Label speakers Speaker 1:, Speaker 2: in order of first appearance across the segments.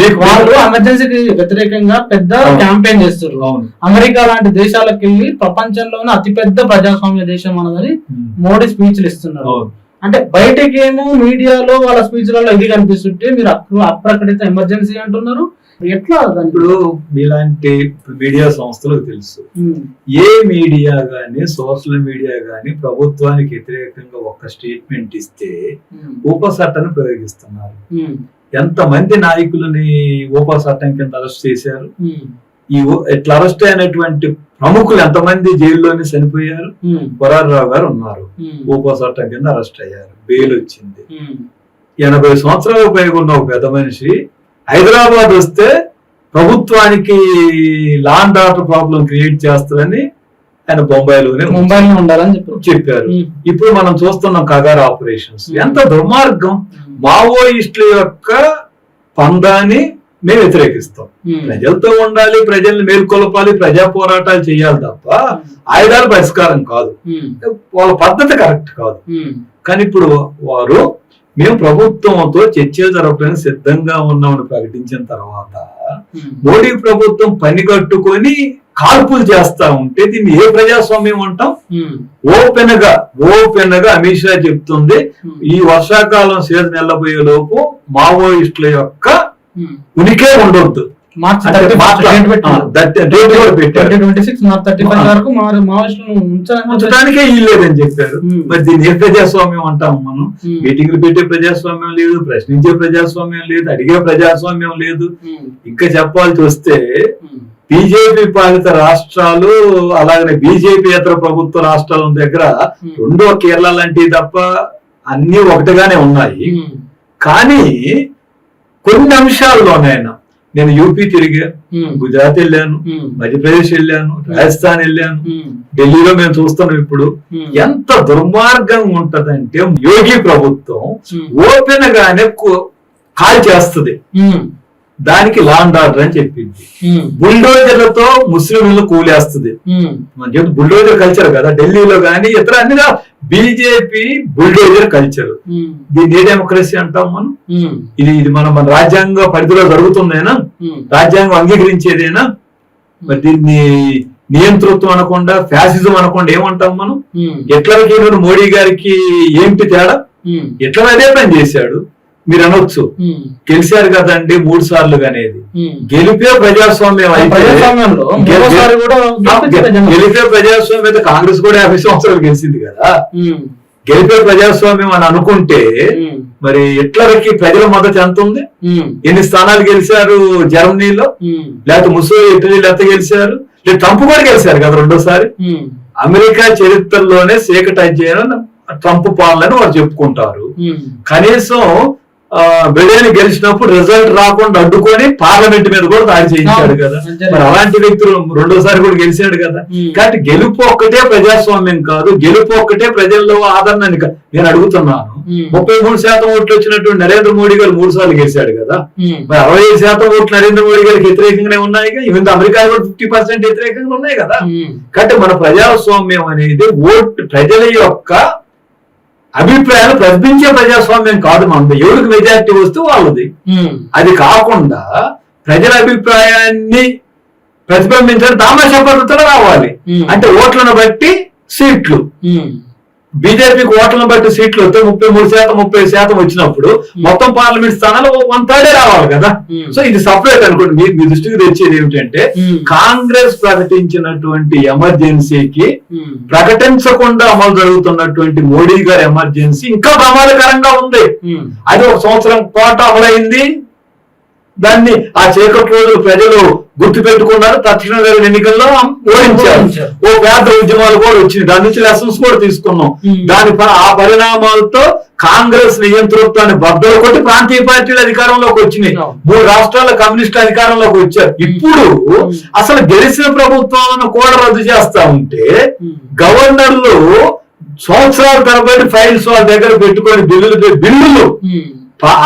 Speaker 1: మీకు వాళ్ళు ఎమర్జెన్సీకి వ్యతిరేకంగా పెద్ద క్యాంపెయిన్ చేస్తారు అమెరికా లాంటి దేశాలకు వెళ్ళి ప్రపంచంలోనే అతిపెద్ద ప్రజాస్వామ్య దేశం అన్నదని మోడీ స్పీచ్లు ఇస్తున్నారు అంటే ఏమో మీడియాలో వాళ్ళ స్పీచ్లలో ఇది కనిపిస్తుంటే మీరు అప్రకటిత ఎమర్జెన్సీ అంటున్నారు ఎట్లా
Speaker 2: ఇప్పుడు మీలాంటి మీడియా సంస్థలకు తెలుసు ఏ మీడియా గానీ సోషల్ మీడియా గానీ ప్రభుత్వానికి వ్యతిరేకంగా ఒక స్టేట్మెంట్ ఇస్తే ఉపసట్టను ప్రయోగిస్తున్నారు ఎంతమంది నాయకులని ఓపా చట్టం కింద అరెస్ట్ చేశారు ఈ ఎట్లా అరెస్ట్ అయినటువంటి ప్రముఖులు ఎంతమంది జైల్లోనే చనిపోయారు వరారరావు గారు ఉన్నారు ఓపా చట్టం కింద అరెస్ట్ అయ్యారు బెయిల్ వచ్చింది ఎనభై సంవత్సరాలు పైగా ఉన్న ఒక పెద్ద మనిషి హైదరాబాద్ వస్తే ప్రభుత్వానికి లాండ్ ఆర్డర్ ప్రాబ్లం క్రియేట్ చేస్తారని ఆయన బొంబాయిలోనే
Speaker 1: ముంబైలో ఉండాలని
Speaker 2: చెప్పారు ఇప్పుడు మనం చూస్తున్నాం కగార్ ఆపరేషన్స్ ఎంత దుర్మార్గం మావోయిస్టుల యొక్క పందాన్ని మేము వ్యతిరేకిస్తాం ప్రజలతో ఉండాలి ప్రజల్ని మేల్కొలపాలి ప్రజా పోరాటాలు చేయాలి తప్ప ఆయుధాలు పరిష్కారం కాదు వాళ్ళ పద్ధతి కరెక్ట్ కాదు కానీ ఇప్పుడు వారు మేము ప్రభుత్వంతో చర్చలు జరపడానికి సిద్ధంగా ఉన్నామని ప్రకటించిన తర్వాత మోడీ ప్రభుత్వం పని కట్టుకొని కాల్పులు చేస్తా ఉంటే దీన్ని ఏ ప్రజాస్వామ్యం అంటాం ఓపెన్ గా ఓపెన్ గా అమిత్ షా చెప్తుంది ఈ వర్షాకాలం సీజన్ వెళ్ళబోయే లోపు మావోయిస్టుల యొక్క ఉనికే ఉండొద్దు
Speaker 1: ఉంచడానికే
Speaker 2: లేదని చెప్పారు మరి దీని ఏ ప్రజాస్వామ్యం అంటాం మనం మీటింగ్లు పెట్టే ప్రజాస్వామ్యం లేదు ప్రశ్నించే ప్రజాస్వామ్యం లేదు అడిగే ప్రజాస్వామ్యం లేదు ఇంకా చెప్పాల్సి వస్తే బీజేపీ పాలిత రాష్ట్రాలు అలాగనే బీజేపీ ఇతర ప్రభుత్వ రాష్ట్రాల దగ్గర hmm. రెండో కేరళ లాంటివి తప్ప అన్ని ఒకటిగానే ఉన్నాయి hmm. కానీ కొన్ని అంశాల్లోనైనా నేను యూపీ తిరిగా hmm. గుజరాత్ వెళ్ళాను మధ్యప్రదేశ్ వెళ్ళాను రాజస్థాన్ వెళ్ళాను ఢిల్లీలో మేము చూస్తున్నాం ఇప్పుడు ఎంత దుర్మార్గం ఉంటదంటే యోగి ప్రభుత్వం ఓపెన్ గానే కాల్ చేస్తుంది దానికి లాండ్ ఆర్డర్ అని చెప్పింది hmm. బుల్డోజర్లతో ముస్లింలు కూలేస్తుంది మనం hmm. బుల్డోజర్ కల్చర్ కదా ఢిల్లీలో కానీ ఇతర అన్ని బీజేపీ బుల్డోజర్ కల్చర్ దీన్ని ఏ డెమోక్రసీ అంటాం మనం hmm. ఇది ఇది మనం మన రాజ్యాంగ పరిధిలో జరుగుతుందేనా రాజ్యాంగం అంగీకరించేదేనా మరి దీన్ని నియంతృత్వం అనకుండా ఫ్యాసిజం అనకుండా ఏమంటాం మనం ఎట్లా మోడీ గారికి ఏంటి తేడా ఎట్లా అదే పని చేశాడు మీరు అనొచ్చు గెలిచారు కదండి మూడు సార్లు అనేది గెలిపే ప్రజాస్వామ్యం
Speaker 1: గెలిపే ప్రజాస్వామ్యం అయితే కాంగ్రెస్ కూడా యాభై సంవత్సరాలు గెలిచింది
Speaker 2: కదా గెలిపే ప్రజాస్వామ్యం అని అనుకుంటే మరి హిట్లర్కి ప్రజల మద్దతు ఎంత ఉంది ఎన్ని స్థానాలు గెలిచారు జర్మనీలో లేకపోతే ముసలి ఇటలీలో ఎంత గెలిచారు లేదు ట్రంప్ కూడా గెలిచారు కదా రెండోసారి అమెరికా చరిత్రలోనే సేకటైజ్ చేయాలని ట్రంప్ పాలన వారు చెప్పుకుంటారు కనీసం బిడేని గెలిచినప్పుడు రిజల్ట్ రాకుండా అడ్డుకొని పార్లమెంట్ మీద కూడా దాడి చేయించాడు కదా మరి అలాంటి వ్యక్తులు రెండోసారి కూడా గెలిచాడు కదా కాబట్టి గెలుపు ఒక్కటే ప్రజాస్వామ్యం కాదు గెలుపు ఒక్కటే ప్రజల్లో ఆదరణ నేను అడుగుతున్నాను ముప్పై మూడు శాతం ఓట్లు వచ్చినటువంటి నరేంద్ర మోడీ గారు మూడు సార్లు గెలిచాడు కదా మరి అరవై ఐదు శాతం ఓట్లు నరేంద్ర మోడీ గారికి వ్యతిరేకంగానే ఉన్నాయి ఈవెన్ అమెరికా కూడా ఫిఫ్టీ పర్సెంట్ వ్యతిరేకంగా ఉన్నాయి కదా కాబట్టి మన ప్రజాస్వామ్యం అనేది ఓట్ ప్రజల యొక్క అభిప్రాయాలు ప్రశ్నించే ప్రజాస్వామ్యం కాదు మనది ఎవరికి మెజారిటీ వస్తే వాళ్ళది అది కాకుండా ప్రజల అభిప్రాయాన్ని ప్రతిబింబించడం తామస పద్ధతిలో రావాలి అంటే ఓట్లను బట్టి సీట్లు బీజేపీకి ఓట్లను బట్టి సీట్లు వస్తే ముప్పై మూడు శాతం ముప్పై శాతం వచ్చినప్పుడు మొత్తం పార్లమెంట్ స్థానాలు వన్ థర్డే రావాలి కదా సో ఇది సపరేట్ అనుకోండి మీ మీ దృష్టికి తెచ్చేది ఏమిటంటే కాంగ్రెస్ ప్రకటించినటువంటి ఎమర్జెన్సీకి ప్రకటించకుండా అమలు జరుగుతున్నటువంటి మోడీ గారి ఎమర్జెన్సీ ఇంకా ప్రమాదకరంగా ఉంది అది ఒక సంవత్సరం కోట అమలైంది దాన్ని ఆ చీకటి రోజులు ప్రజలు గుర్తు పెట్టుకున్నారు తక్షణ ఎన్నికల్లో ఓడించారు ఓ పేద ఉద్యమాలు కూడా వచ్చింది దాని నుంచి లెసన్స్ కూడా తీసుకున్నాం దాని ఆ పరిణామాలతో కాంగ్రెస్ నియంతృత్వాన్ని బద్దలు కొట్టి ప్రాంతీయ పార్టీలు అధికారంలోకి వచ్చినాయి మూడు రాష్ట్రాల కమ్యూనిస్ట్ అధికారంలోకి వచ్చారు ఇప్పుడు అసలు గెలిచిన ప్రభుత్వాలను కూడా రద్దు చేస్తా ఉంటే గవర్నర్లు సంవత్సరాల తరబడి ఫైల్స్ వాళ్ళ దగ్గర పెట్టుకొని బిల్లులు బిల్లులు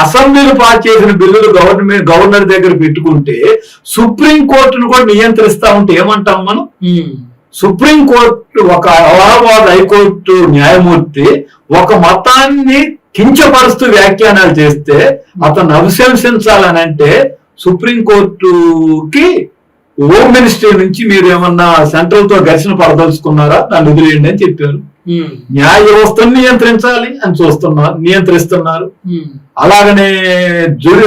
Speaker 2: అసెంబ్లీలు పాస్ చేసిన బిల్లులు గవర్నమెంట్ గవర్నర్ దగ్గర పెట్టుకుంటే సుప్రీం కోర్టును కూడా నియంత్రిస్తా ఉంటే ఏమంటాం మనం సుప్రీం కోర్టు ఒక అలహాబాద్ హైకోర్టు న్యాయమూర్తి ఒక మతాన్ని కించపరుస్తూ వ్యాఖ్యానాలు చేస్తే అతను అనుశంసించాలని అంటే సుప్రీం కోర్టుకి హోమ్ మినిస్టర్ నుంచి మీరు ఏమన్నా సెంట్రల్ తో ఘర్షణ పడదలుచుకున్నారా దాన్ని వదిలేయండి అని చెప్పారు Hmm. న్యాయ వ్యవస్థను నియంత్రించాలి అని చూస్తున్నారు నియంత్రిస్తున్నారు hmm. అలాగనే జరి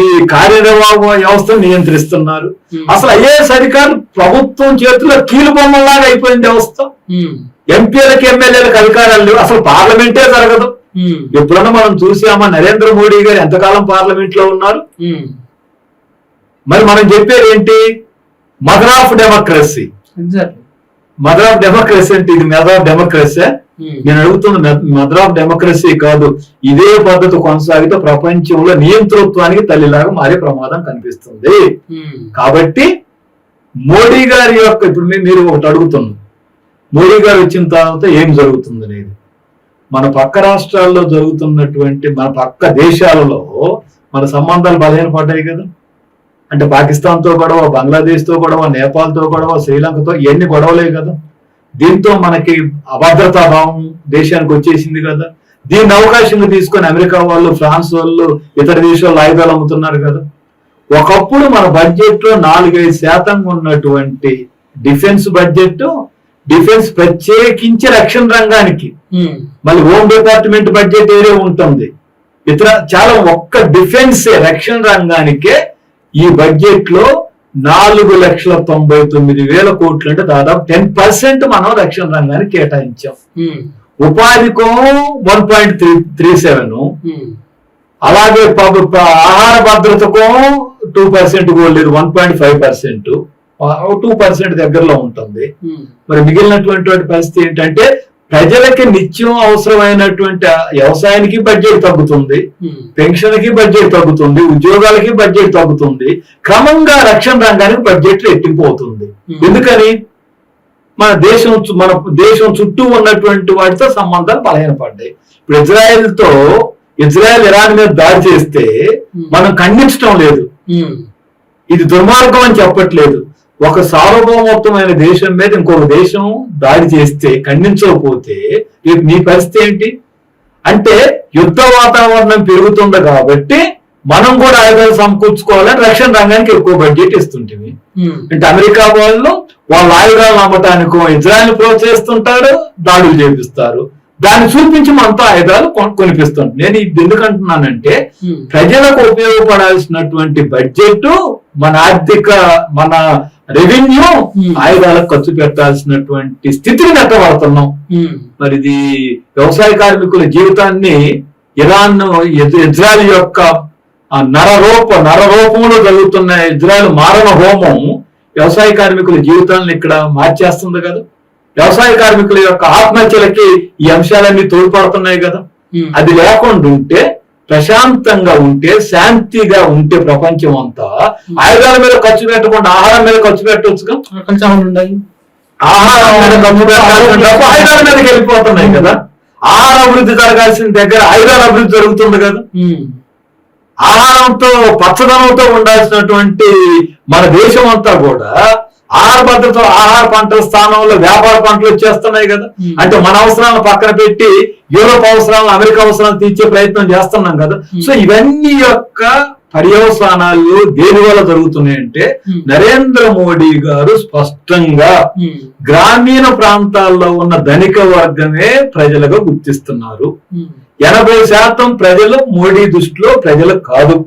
Speaker 2: ఈ కార్యనిర్వాహక వ్యవస్థను నియంత్రిస్తున్నారు hmm. అసలు ఐఏఎస్ అధికారులు ప్రభుత్వం చేతిలో బొమ్మలాగా అయిపోయింది వ్యవస్థ ఎంపీలకు ఎమ్మెల్యేలకు అధికారాలు లేవు అసలు పార్లమెంటే జరగదు ఎప్పుడన్నా మనం చూసామా నరేంద్ర మోడీ గారు ఎంతకాలం పార్లమెంట్ లో ఉన్నారు మరి మనం చెప్పేది ఏంటి mother of democracy mother of democracy అంటే ఇది మదర్ ఆఫ్ డెమోక్రసీ నేను అడుగుతున్న మదర్ ఆఫ్ డెమోక్రసీ కాదు ఇదే పద్ధతి కొనసాగితే ప్రపంచంలో నియంతృత్వానికి తల్లిలాగా మారే ప్రమాదం కనిపిస్తుంది hmm. కాబట్టి మోడీ గారి యొక్క ఇప్పుడు మీరు ఒకటి అడుగుతున్నాం మోడీ గారు వచ్చిన తర్వాత ఏం జరుగుతుంది అనేది మన పక్క రాష్ట్రాల్లో జరుగుతున్నటువంటి మన పక్క దేశాలలో మన సంబంధాలు బలహీనపడ్డాయి పడ్డాయి కదా అంటే పాకిస్తాన్ తో గొడవ బంగ్లాదేశ్ తో గొడవ నేపాల్ తో గొడవ శ్రీలంకతో ఇవన్నీ గొడవలేవు కదా దీంతో మనకి అభద్రతా భావం దేశానికి వచ్చేసింది కదా దీన్ని అవకాశం తీసుకొని అమెరికా వాళ్ళు ఫ్రాన్స్ వాళ్ళు ఇతర దేశాలు ఆయుధాలు అమ్ముతున్నారు కదా ఒకప్పుడు మన బడ్జెట్ లో నాలుగైదు శాతం ఉన్నటువంటి డిఫెన్స్ బడ్జెట్ డిఫెన్స్ ప్రత్యేకించి రక్షణ రంగానికి మళ్ళీ హోమ్ డిపార్ట్మెంట్ బడ్జెట్ ఏరే ఉంటుంది ఇతర చాలా ఒక్క డిఫెన్స్ రక్షణ రంగానికే ఈ బడ్జెట్ లో నాలుగు లక్షల తొంభై తొమ్మిది వేల కోట్లు అంటే దాదాపు టెన్ పర్సెంట్ మనం రక్షణ రంగానికి కేటాయించాం ఉపాధికో one point three three seven అలాగే ఆహార భద్రతకు టూ పర్సెంట్ కూడా లేదు one point five percent two percent దగ్గరలో ఉంటుంది మరి మిగిలినటువంటి పరిస్థితి ఏంటంటే ప్రజలకి నిత్యం అవసరమైనటువంటి వ్యవసాయానికి బడ్జెట్ తగ్గుతుంది hmm. పెన్షన్ కి బడ్జెట్ తగ్గుతుంది ఉద్యోగాలకి బడ్జెట్ తగ్గుతుంది క్రమంగా రక్షణ రంగానికి బడ్జెట్లు ఎట్టిపోతుంది hmm. ఎందుకని మన దేశం మన దేశం చుట్టూ ఉన్నటువంటి వాటితో సంబంధాలు బలహీనపడ్డాయి ఇప్పుడు ఇజ్రాయెల్ తో ఇజ్రాయెల్ ఇరాన్ మీద దాడి చేస్తే hmm. మనం ఖండించడం లేదు ఇది దుర్మార్గం అని చెప్పట్లేదు ఒక సార్వభౌమత్వమైన దేశం మీద ఇంకొక దేశం దాడి చేస్తే ఖండించకపోతే రేపు మీ పరిస్థితి ఏంటి అంటే యుద్ధ వాతావరణం పెరుగుతుంది కాబట్టి మనం కూడా ఆయుధాలు సమకూర్చుకోవాలని రక్షణ రంగానికి ఎక్కువ బడ్జెట్ ఇస్తుంటే అంటే అమెరికా వాళ్ళు వాళ్ళ ఆయుధాలను అమ్మటానికో ఇజ్రాయల్ ప్రోత్సహిస్తుంటారు దాడులు చేపిస్తారు దాన్ని చూపించి మనతో ఆయుధాలు కొనిపిస్తుంటారు నేను ఇది ఎందుకంటున్నానంటే ప్రజలకు ఉపయోగపడాల్సినటువంటి బడ్జెట్ మన ఆర్థిక మన రెవెన్యూ ఆయుధాలకు ఖర్చు పెట్టాల్సినటువంటి స్థితిని నెట్టబడుతున్నాం మరి ఇది వ్యవసాయ కార్మికుల జీవితాన్ని ఇరాన్ ఇజ్రాయల్ యొక్క నరరూప నరరూపంలో జరుగుతున్న ఇజ్రాయల్ మారణ హోమం వ్యవసాయ కార్మికుల జీవితాలను ఇక్కడ మార్చేస్తుంది కదా వ్యవసాయ కార్మికుల యొక్క ఆత్మహత్యలకి ఈ అంశాలన్నీ తోడ్పడుతున్నాయి కదా అది లేకుండా ఉంటే ప్రశాంతంగా ఉంటే శాంతిగా ఉంటే ప్రపంచం అంతా ఆయుధాల మీద ఖర్చు పెట్టకుండా ఆహారం మీద ఖర్చు పెట్టవచ్చు
Speaker 1: ఖర్చు ఉన్నాయి
Speaker 2: ఆహారం మీద ఆయుధాల వెళ్ళిపోతున్నాయి కదా ఆహార అభివృద్ధి జరగాల్సిన దగ్గర ఆయుధాల అభివృద్ధి జరుగుతుంది కదా ఆహారంతో పచ్చదనంతో ఉండాల్సినటువంటి మన దేశం అంతా కూడా ఆహార భద్రతలో ఆహార పంటల స్థానంలో వ్యాపార పంటలు వచ్చేస్తున్నాయి కదా అంటే మన అవసరాలను పక్కన పెట్టి యూరోప్ అవసరాలను అమెరికా అవసరాలను తీర్చే ప్రయత్నం చేస్తున్నాం కదా సో ఇవన్నీ యొక్క పర్యవసానాలు దేని వల్ల జరుగుతున్నాయంటే నరేంద్ర మోడీ గారు స్పష్టంగా గ్రామీణ ప్రాంతాల్లో ఉన్న ధనిక వర్గమే ప్రజలుగా గుర్తిస్తున్నారు ఎనభై శాతం ప్రజలు మోడీ దృష్టిలో ప్రజలు కాదు